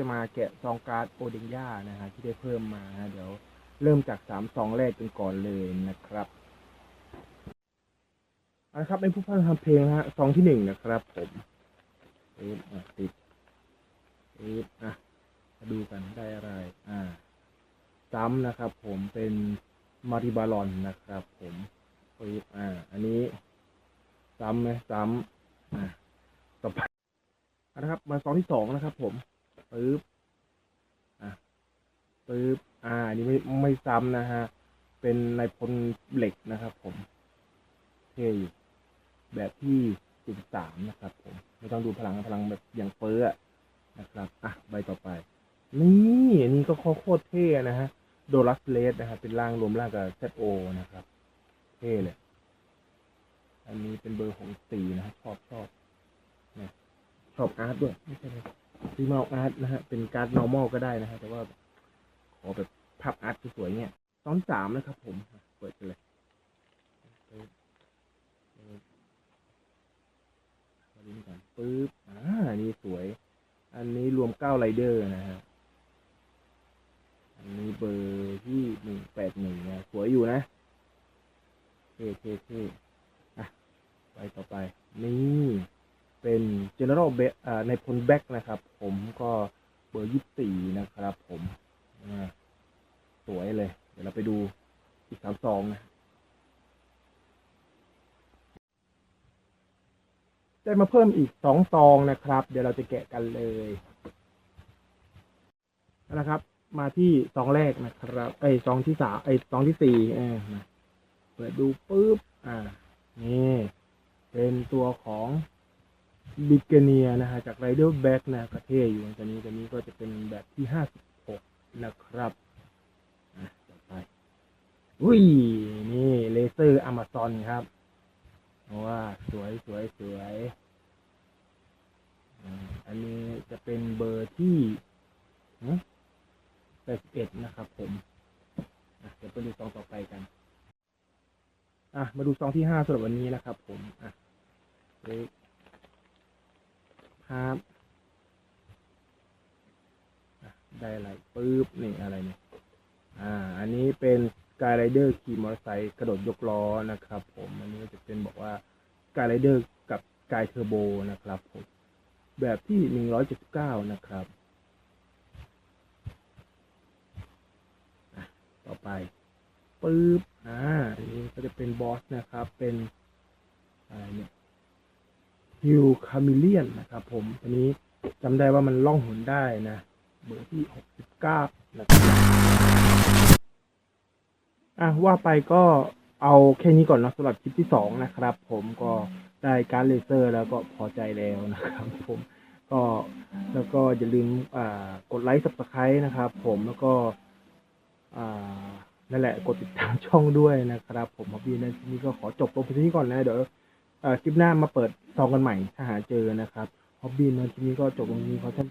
จะมาแกะซองการ์ดโอเดนย่านะฮะที่ได้เพิ่มมาเดี๋ยวเริ่มจากสามซองแรกกันก่อนเลยนะครับเอาละครับเป็นผู้พัฒนาทำเพลงนะฮะซองที่หนึ่งนะครับ ผมเอ๊ะติดเอ๊ะอะมาดูกันได้อะไร อ่า ซ้ำนะครับ ผมเป็นมาริบาลอนนะครับ ผมเอ๊ะอ่า อันนี้ ซ้ำไหมซ้ำอ่าต่อไปเอาละครับ มาซองที่สองนะครับ ผม ปึ๊บอะปึ๊บอ่าอันนี้ไม่ไม่ซ้ำนะฮะ เป็นนายพลเหล็กนะครับ ผมเท่อยู่แบบที่จุดสามนะครับ ผมไม่ต้องดูพลังพลังแบบอย่างเฟ้อนะครับ อะใบต่อไป นี่อันนี้ก็โคตรเท่นะฮะโดรัสเลสนะครับเป็นร่างรวมร่างกับ ZO นะครับ เท่เลย อันนี้เป็นเบอร์ของสีนะครับชอบชอบนะชอบอาร์ตด้วยไม่ใช่เลย ซีมาอาร์ตนะฮะ เป็นการ์ด normal ก็ได้นะฮะ แต่ว่า ขอแบบภาพอาร์ตสวยๆเนี่ยตอนสามนะครับผม เปิดกันเลยเปิดมาดูก่อนปึ๊บ อ่านนี้สวย อันนี้รวมเก้าไรเดอร์นะฮะ อันนี้เบอร์ที่หนึ่งแปดหนึ่งนะสวยอยู่นะเท่เท่เท่อะ ไปต่อไป นี่ เป็น general b อ่าในพลแบ็กนะครับ ผมก็เบอร์ยี่สี่นะครับ ผมสวยเลย เดี๋ยวเราไปดูอีกสามซองนะได้มาเพิ่มอีกสองซองนะครับ เดี๋ยวเราจะแกะกันเลยเอาละครับ มาที่ซองแรกนะครับ ไอ้ซองที่สามไอ้ซองที่สี่เออเปิดดูปุ๊บอ่านี่เป็นตัวของ บิกเนียนะฮะจากไรเดอร์แบ็กนะกระเท่อยู่ตัวนี้ตัวนี้ก็จะเป็นแบบที่ห้าสิบหกนะครับต่อไปอุ้ย นี่เลเซอร์อ m มซอนครับว้าสวยสวยสวย อันนี้จะเป็นเบอร์ที่แปดสิบเอ็ดนะครับผมอะเดี๋ยวไปดูซองต่อไปกัน อะ มาดูซองที่ห้าสำหรับวันนี้นะครับผม อะ เล็กภาพอะได้อะไรปึ๊บนี่อะไรเนี่ยอ่า อันนี้เป็นกายไรเดอร์ขี่มอเตอร์ไซค์กระโดดยกล้อนะครับ ผมอันนี้จะเป็นบอกว่ากายไรเดอร์กับกายเทอร์โบนะครับผมแบบที่หนึ่งร้อยเจ็ดสิบเก้านะครับต่อไปปึ๊บอ่าอันนี้ก็จะเป็นบอสนะครับ เป็นอะไรเนี่ย ฮิวคามิเลียนนะครับผมอันนี้จำได้ว่ามันล่องหนได้นะเบอร์ที่หกสิบเก้านะครับอะว่าไปก็เอาแค่นี้ก่อนนะสำหรับคลิปที่สองนะครับ ผมก็ได้การเลเซอร์แล้วก็พอใจแล้วนะครับผมก็แล้วก็อย่าลืมอ่ากดไลค์สับสไครต์นะครับ ผมแล้วก็อ่านั่นแหละกดติดตามช่องด้วยนะครับ ผมฮอบบี้ในที่นี้ก็ขอจบลงไปที่นี้ก่อนนะเดี๋ยว คลิปหน้ามาเปิดซองกันใหม่ถ้าหาเจอนะครับฮอบบี้นะคลินี้ก็จบตรงนี้เพขอท่าน